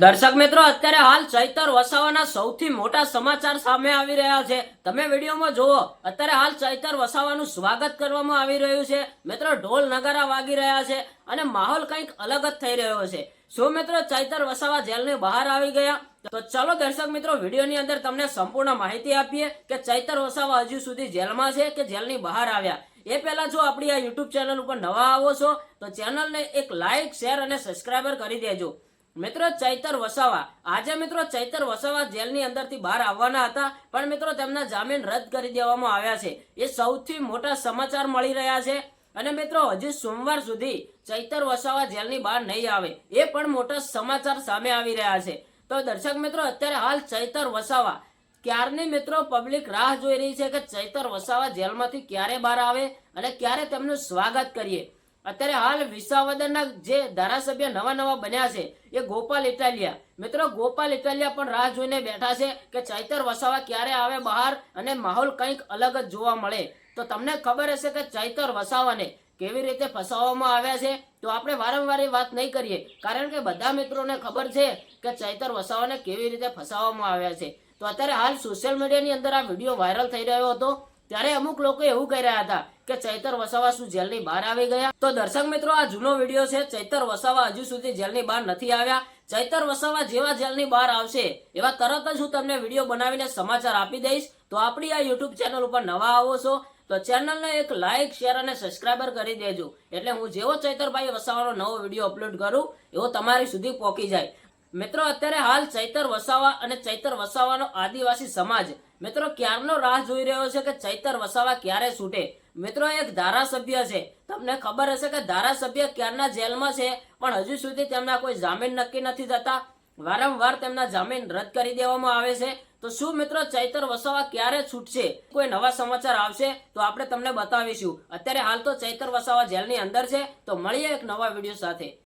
દર્શક મિત્રો, અત્યારે હાલ ચૈતર વસાવાના સૌથી મોટા સમાચાર સામે આવી રહ્યા છે. તમે વિડીયોમાં જુઓ, અત્યારે હાલ ચૈતર વસાવાનું સ્વાગત કરવામાં આવી રહ્યું છે. મિત્રો, ઢોલ નગારા વાગી રહ્યા છે અને માહોલ કંઈક અલગ જ થઈ રહ્યો છે. શું મિત્રો, ચૈતર વસાવા જેલની બહાર આવી ગયા? તો ચલો દર્શક મિત્રો, વિડીયોની અંદર તમને સંપૂર્ણ માહિતી આપીએ કે ચૈતર વસાવા હજુ સુધી જેલમાં છે કે જેલની બહાર આવ્યા. એ પહેલા જો આપણી આ યુટ્યુબ ચેનલ ઉપર નવા આવો છો, તો ચેનલને એક લાઇક શેર અને સબસ્ક્રાઈબર કરી દેજો. મિત્રો ચૈતર વસાવા. આજે મિત્રો ચૈતર વસાવા જેલની અંદરથી બહાર આવવાના હતા, પણ મિત્રો તેમના જામીન રદ કરી દેવામાં આવ્યા છે. એ સૌથી મોટા સમાચાર મળી રહ્યા છે. અને મિત્રો, હજી સોમવાર સુધી ચૈતર વસાવા જેલની બહાર નહીં આવે, એ પણ મોટા સમાચાર સામે આવી રહ્યા છે. તો દર્શક મિત્રો, અત્યારે હાલ ચૈતર વસાવા. ક્યારની મિત્રો પબ્લિક રાહ જોઈ રહી છે કે ચૈતર વસાવા જેલમાંથી ક્યારે બહાર આવે અને ક્યારે તેમનું સ્વાગત કરીએ? અત્યારે હાલ વિસાવદરના જે ધારાસભ્ય નવા નવા બન્યા છે, એ ગોપાલ ઇટાલિયા. મિત્રો, ગોપાલ ઇટાલિયા પણ રાહ જોઈને બેઠા છે કે ચૈતર વસાવા ક્યારે આવે બહાર અને માહોલ કંઈક અલગ જ જોવા મળે. તો તમને ખબર હશે કે ચૈતર વસાવાને કેવી રીતે ફસાવવામાં આવ્યા છે? તો આપણે વારંવાર વાત નહીં કરીએ, કારણ કે બધા મિત્રોને ખબર છે કે ચૈતર વસાવાને કેવી રીતે ફસાવવામાં આવ્યા છે. તો અત્યારે હાલ સોશિયલ મીડિયાની અંદર આ વીડિયો વાયરલ થઈ રહ્યો હતો, ત્યારે અમુક લોકો એવું કહી રહ્યા હતા કે ચૈતર વસાવા શું જેલની બહાર આવી ગયા? તો દર્શક મિત્રો, આ જૂનો વીડિયો છે. ચૈતર વસાવા હજુ સુધી જેલની બહાર નથી આવ્યા. ચૈતર વસાવા જેવા જેલની બહાર આવશે એવા તરત જ હું તમને વીડિયો બનાવીને સમાચાર આપી દઈશ. તો આપણી આ યુટ્યુબ ચેનલ ઉપર નવા આવો છો, તો ચેનલને એક લાઇક શેર અને સબસ્ક્રાઈબર કરી દેજો. એટલે હું જેવો ચૈતરભાઈ વસાવાનો નવો વીડિયો અપલોડ કરું, એવો તમારી સુધી પહોંચી જાય. મિત્રો, અત્યારે હાલ ચૈતર વસાવા અને ચૈતર વસાવાનો આદિવાસી સમાજ. મિત્રો, ક્યારનો રાહ જોઈ રહ્યો છે કે ચૈતર વસાવા ક્યારે છૂટે? મિત્રો, એક ધારાસભ્ય છે. તમને ખબર હશે કે ધારાસભ્ય ક્યારના જેલમાં છે, પણ હજુ સુધી તેમના કોઈ જામીન નક્કી નથી થતા. વારંવાર તેમના જામીન રદ કરી દેવામાં આવે છે. તો શું મિત્રો, ચૈતર વસાવા ક્યારે છૂટશે? કોઈ નવા સમાચાર આવશે તો આપણે તમને બતાવીશું. અત્યારે હાલ તો ચૈતર વસાવા જેલની અંદર છે. તો મળીએ એક નવા વીડિયો સાથે.